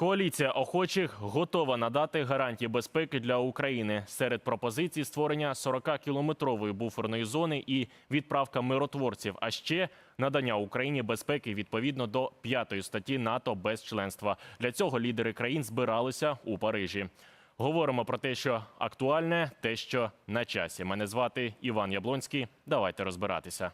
Коаліція охочих готова надати гарантії безпеки для України. Серед пропозицій створення 40-кілометрової буферної зони і відправка миротворців, а ще надання Україні безпеки відповідно до п'ятої статті НАТО без членства. Для цього лідери країн збиралися у Парижі. Говоримо про те, що актуальне, те, що на часі. Мене звати Іван Яблонський. Давайте розбиратися.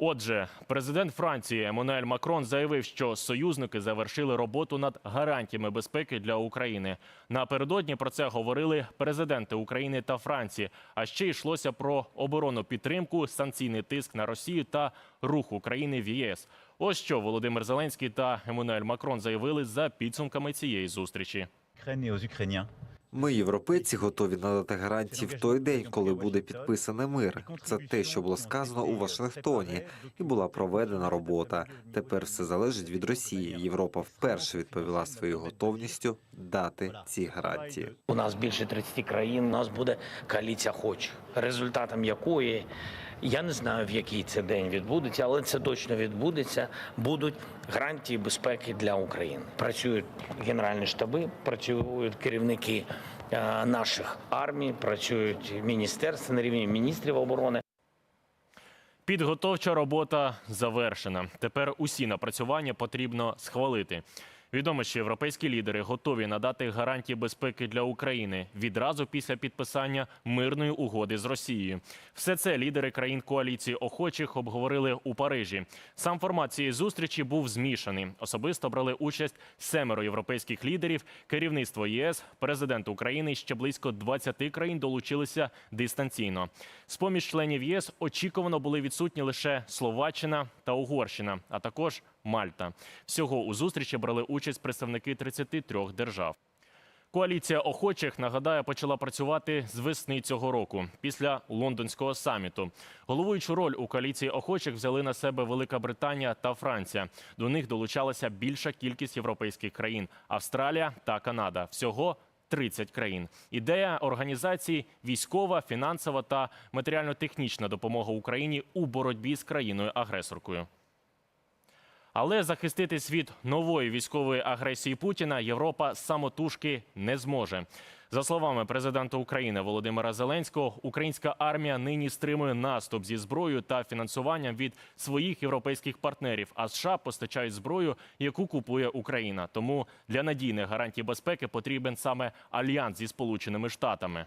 Отже, президент Франції Еммануель Макрон заявив, що союзники завершили роботу над гарантіями безпеки для України. Напередодні про це говорили президенти України та Франції. А ще йшлося про оборонну підтримку, санкційний тиск на Росію та рух України в ЄС. Ось що Володимир Зеленський та Еммануель Макрон заявили за підсумками цієї зустрічі. Ми, європейці, готові надати гарантії в той день, коли буде підписаний мир. Це те, що було сказано у Вашингтоні, і була проведена робота. Тепер все залежить від Росії. Європа вперше відповіла своєю готовністю дати ці гарантії. У нас більше 30 країн. У нас буде коаліція хоч, результатом якої я не знаю, в який це день відбудеться, але це точно відбудеться. Будуть гарантії безпеки для України. Працюють генеральні штаби, працюють керівники е, наших армій, працюють міністерства на рівні міністрів оборони. Підготовча робота завершена. Тепер усі напрацювання потрібно схвалити. Відомо, що європейські лідери готові надати гарантії безпеки для України відразу після підписання мирної угоди з Росією. Все це лідери країн коаліції охочих обговорили у Парижі. Сам формат цієї зустрічі був змішаний. Особисто брали участь семеро європейських лідерів, керівництво ЄС, президент України. і Ще близько 20 країн долучилися дистанційно. З поміж членів ЄС очікувано були відсутні лише Словаччина та Угорщина, а також Мальта. Всього у зустрічі брали участь представники 33 держав. Коаліція охочих нагадаю почала працювати з весни цього року після лондонського саміту. Головуючу роль у коаліції охочих взяли на себе Велика Британія та Франція. До них долучалася більша кількість європейських країн Австралія та Канада. Всього 30 країн. Ідея організації військова, фінансова та матеріально-технічна допомога Україні у боротьбі з країною-агресоркою. Але захистити світ нової військової агресії Путіна Європа самотужки не зможе. За словами президента України Володимира Зеленського, українська армія нині стримує наступ зі зброєю та фінансуванням від своїх європейських партнерів. А США постачають зброю, яку купує Україна. Тому для надійних гарантій безпеки потрібен саме альянс зі Сполученими Штатами.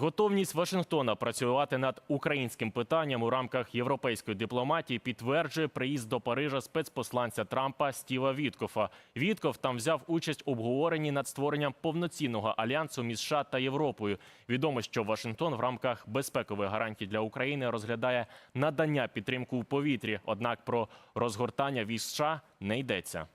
Готовність Вашингтона працювати над українським питанням у рамках європейської дипломатії підтверджує приїзд до Парижа спецпосланця Трампа Стіва Віткофа. Вітков там взяв участь у обговоренні над створенням повноцінного альянсу між США та Європою. Відомо, що Вашингтон в рамках безпекових гарантій для України розглядає надання підтримку у повітрі. Однак про розгортання військ США не йдеться.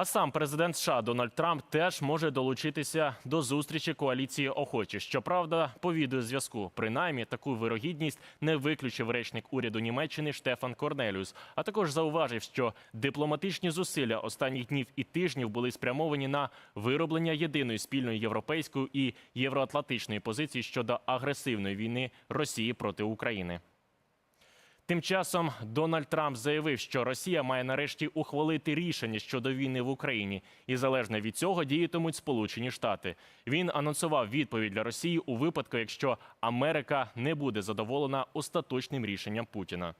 А сам президент США Дональд Трамп теж може долучитися до зустрічі коаліції охочих. Щоправда, по відеозв'язку. Принаймні, таку вирогідність не виключив речник уряду Німеччини Штефан Корнеліус. А також зауважив, що дипломатичні зусилля останніх днів і тижнів були спрямовані на вироблення єдиної спільної європейської і євроатлантичної позиції щодо агресивної війни Росії проти України. Тим часом Дональд Трамп заявив, що Росія має нарешті ухвалити рішення щодо війни в Україні, і залежно від цього діятимуть Сполучені Штати. Він анонсував відповідь для Росії у випадку, якщо Америка не буде задоволена остаточним рішенням Путіна.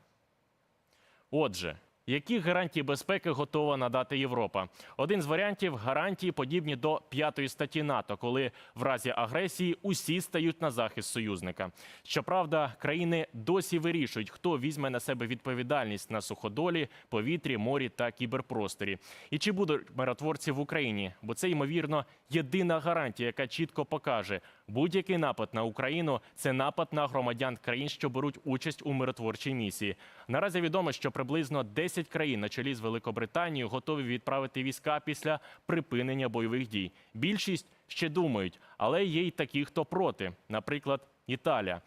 Отже, які гарантії безпеки готова надати Європа? Один з варіантів гарантії подібні до п'ятої статті НАТО, коли в разі агресії усі стають на захист союзника. Щоправда, країни досі вирішують, хто візьме на себе відповідальність на суходолі, повітрі, морі та кіберпросторі. І чи будуть миротворці в Україні? Бо це ймовірно єдина гарантія, яка чітко покаже, будь-який напад на Україну це напад на громадян країн, що беруть участь у миротворчій місії. Наразі відомо, що приблизно 10 країн на чолі з Великобританією готові відправити війська після припинення бойових дій. Більшість ще думають, але є й такі, хто проти, наприклад, Італія.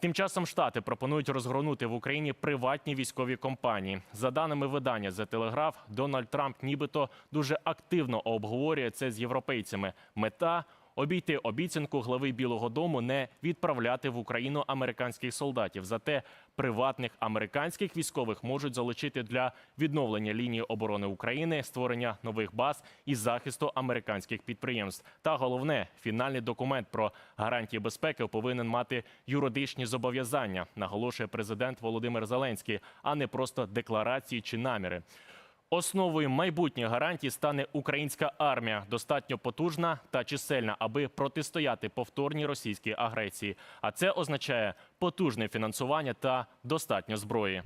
Тим часом Штати пропонують розгорнути в Україні приватні військові компанії. За даними видання The Telegraph, Дональд Трамп нібито дуже активно обговорює це з європейцями. Мета обійти обіцянку глави Білого Дому не відправляти в Україну американських солдатів. Зате приватних американських військових можуть залучити для відновлення лінії оборони України, створення нових баз і захисту американських підприємств. Та головне, фінальний документ про гарантії безпеки повинен мати юридичні зобов'язання, наголошує президент Володимир Зеленський, а не просто декларації чи наміри. Основою майбутніх гарантій стане українська армія, достатньо потужна та чисельна, аби протистояти повторній російській агресії. А це означає потужне фінансування та достатньо зброї.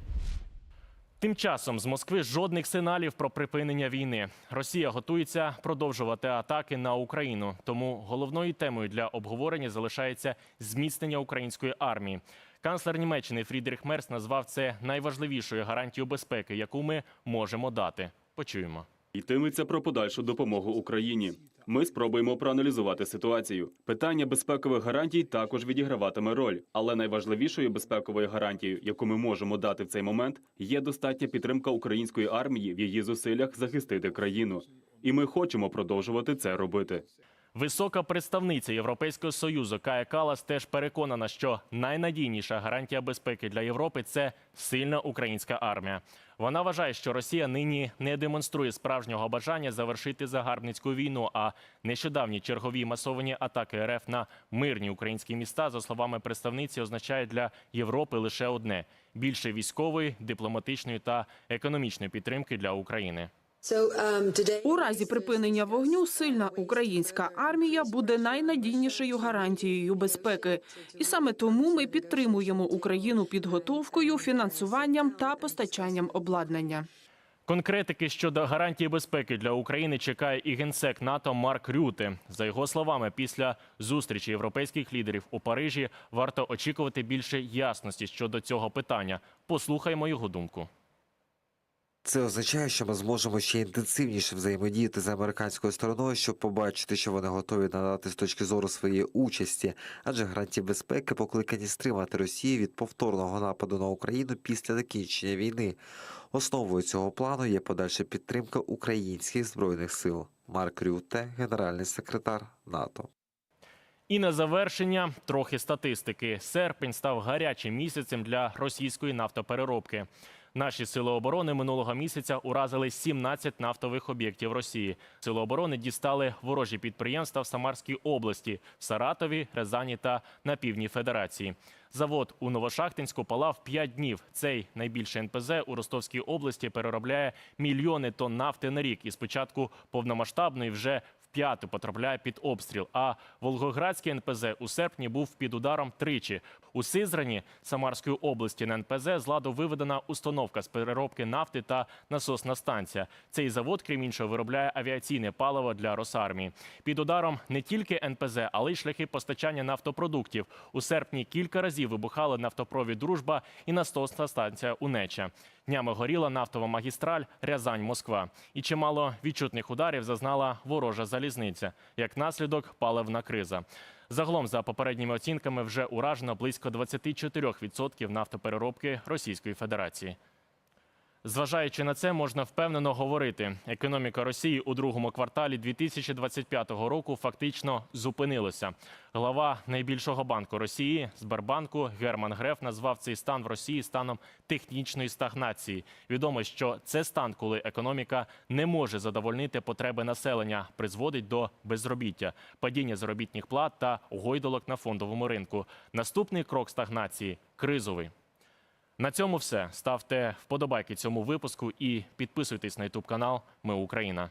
Тим часом з Москви жодних сигналів про припинення війни. Росія готується продовжувати атаки на Україну. Тому головною темою для обговорення залишається зміцнення української армії. Канцлер Німеччини Фрідріх Мерц назвав це найважливішою гарантією безпеки, яку ми можемо дати. Почуємо. Йтиметься про подальшу допомогу Україні. Ми спробуємо проаналізувати ситуацію. Питання безпекових гарантій також відіграватиме роль, але найважливішою безпековою гарантією, яку ми можемо дати в цей момент, є достатня підтримка української армії в її зусиллях захистити країну. І ми хочемо продовжувати це робити. Висока представниця Європейського союзу Кая Калас теж переконана, що найнадійніша гарантія безпеки для Європи це сильна українська армія. Вона вважає, що Росія нині не демонструє справжнього бажання завершити загарбницьку війну. А нещодавні чергові масовані атаки РФ на мирні українські міста, за словами представниці, означають для Європи лише одне: більше військової, дипломатичної та економічної підтримки для України. У разі припинення вогню сильна українська армія буде найнадійнішою гарантією безпеки, і саме тому ми підтримуємо Україну підготовкою, фінансуванням та постачанням обладнання. Конкретики щодо гарантії безпеки для України чекає і генсек НАТО Марк Рюте. За його словами, після зустрічі європейських лідерів у Парижі варто очікувати більше ясності щодо цього питання. Послухаймо його думку. Це означає, що ми зможемо ще інтенсивніше взаємодіяти з американською стороною, щоб побачити, що вони готові надати з точки зору своєї участі, адже гарантії безпеки покликані стримати Росію від повторного нападу на Україну після закінчення війни. Основою цього плану є подальша підтримка українських збройних сил. Марк Рюте, генеральний секретар НАТО. І на завершення трохи статистики. Серпень став гарячим місяцем для російської нафтопереробки. Наші сили оборони минулого місяця уразили 17 нафтових об'єктів Росії. Сили оборони дістали ворожі підприємства в Самарській області, в Саратові, Рязані та на півдні Федерації. Завод у Новошахтинську палав 5 днів. Цей найбільший НПЗ у Ростовській області переробляє мільйони тонн нафти на рік. І спочатку повномасштабної вже вп'яте потрапляє під обстріл. А Волгоградський НПЗ у серпні був під ударом тричі. У Сизрані Самарської області на НПЗ з ладу виведена установка з переробки нафти та насосна станція. Цей завод, крім іншого, виробляє авіаційне паливо для Росармії. Під ударом не тільки НПЗ, але й шляхи постачання нафтопродуктів. У серпні кілька разів вибухали нафтопровід Дружба і насосна станція Унеча. Днями горіла нафтова магістраль Рязань-Москва. І чимало відчутних ударів зазнала ворожа залізниця. Як наслідок, паливна криза. Загалом, за попередніми оцінками, вже уражено близько 24% нафтопереробки Російської Федерації. Зважаючи на це, можна впевнено говорити, економіка Росії у другому кварталі 2025 року фактично зупинилася. Глава найбільшого банку Росії Сбербанку Герман Греф назвав цей стан в Росії станом технічної стагнації. Відомо, що це стан, коли економіка не може задовольнити потреби населення, призводить до безробіття, падіння заробітних плат та гойдолок на фондовому ринку. Наступний крок стагнації кризовий. На цьому все. Ставте вподобайки цьому випуску і підписуйтесь на ютуб канал Ми Україна.